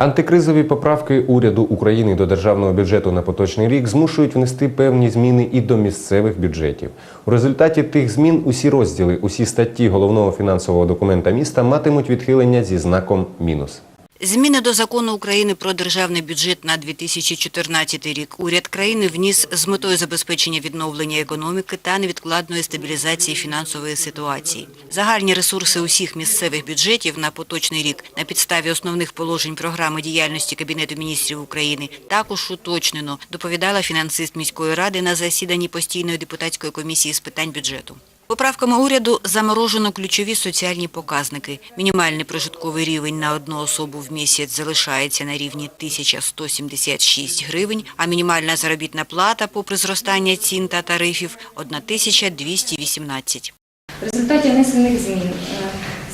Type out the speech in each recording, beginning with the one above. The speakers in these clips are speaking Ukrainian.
Антикризові поправки уряду України до державного бюджету на поточний рік змушують внести певні зміни і до місцевих бюджетів. У результаті тих змін усі розділи, усі статті головного фінансового документа міста матимуть відхилення зі знаком мінус. Зміни до закону України про державний бюджет на 2014 рік уряд країни вніс з метою забезпечення відновлення економіки та невідкладної стабілізації фінансової ситуації. Загальні ресурси усіх місцевих бюджетів на поточний рік на підставі основних положень програми діяльності Кабінету міністрів України також уточнено, доповідала фінансист міської ради на засіданні постійної депутатської комісії з питань бюджету. Поправками уряду заморожено ключові соціальні показники. Мінімальний прожитковий рівень на одну особу в місяць залишається на рівні 1176 гривень, а мінімальна заробітна плата, попри зростання цін та тарифів, 1218. В результаті внесених змін е,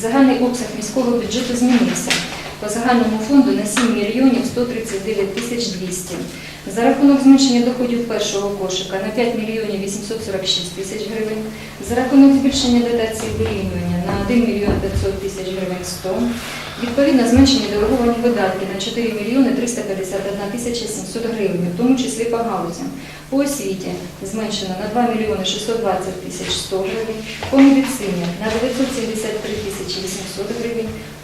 загальний обсяг міського бюджету змінився по загальному фонду на 7 мільйонів 139 тисяч 200. За рахунок зменшення доходів першого кошика на 5 мільйонів 846 тисяч гривень, за рахунок збільшення дотації вирівнювання на 1 мільйон 500 тисяч гривень 100, відповідно зменшені делеговані видатки на 4 мільйони 351 тисяча 700 гривень, в тому числі по галузям. По освіті зменшено на 2 мільйони 620 тисяч 100 гривень, по медицині на 973 тисячі 800 гривень,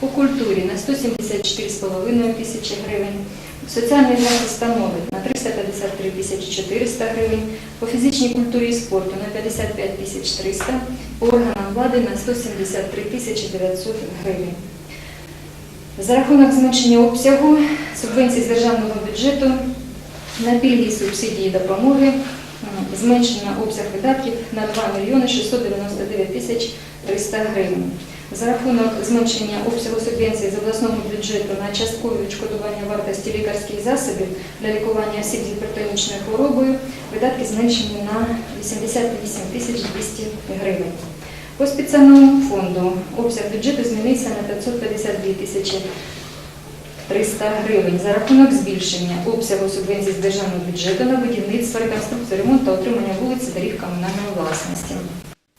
по культурі на 174,5 тисячі гривень, соціальний захист та молодь на 353 тисячі 400 гривень, по фізичній культурі і спорту на 55 тисяч 300, по органам влади на 173 тисячі 900 гривень. За рахунок зменшення обсягу субвенцій з державного бюджету на пільги, субсидії допомоги зменшено обсяг видатків на 2 мільйони 699 тисяч 300 гривень. За рахунок зменшення обсягу субвенцій з обласного бюджету на часткове відшкодування вартості лікарських засобів для лікування осіб з гіпертонічною хворобою видатки зменшені на 88 тисяч 200 гривень. По спеціальному фонду обсяг бюджету змінився на 552 тисячі 300 гривень за рахунок збільшення обсягу субвенцій з державного бюджету на будівництво, реконструкцію, ремонт та отримання вулиць доріг комунальної власності.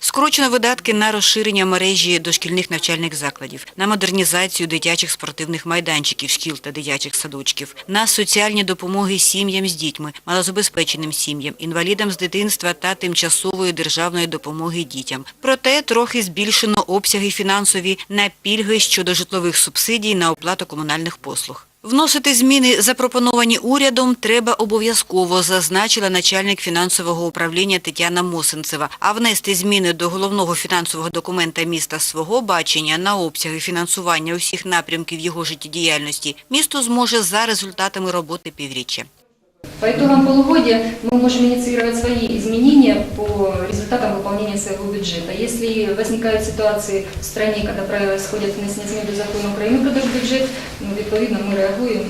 Скорочено видатки на розширення мережі дошкільних навчальних закладів, на модернізацію дитячих спортивних майданчиків, шкіл та дитячих садочків, на соціальні допомоги сім'ям з дітьми, малозабезпеченим сім'ям, інвалідам з дитинства та тимчасової державної допомоги дітям. Проте трохи збільшено обсяги фінансові на пільги щодо житлових субсидій на оплату комунальних послуг. Вносити зміни, запропоновані урядом, треба обов'язково, зазначила начальник фінансового управління Тетяна Мосенцева. А внести зміни до головного фінансового документа міста свого бачення на обсяги фінансування усіх напрямків його життєдіяльності місто зможе за результатами роботи півріччя. По итогам полугодия мы можем инициировать свои изменения по результатам выполнения своего бюджета. Если возникают ситуации в стране, когда происходят внесення змін до закону Украины про бюджет, ну, відповідно мы реагуємо.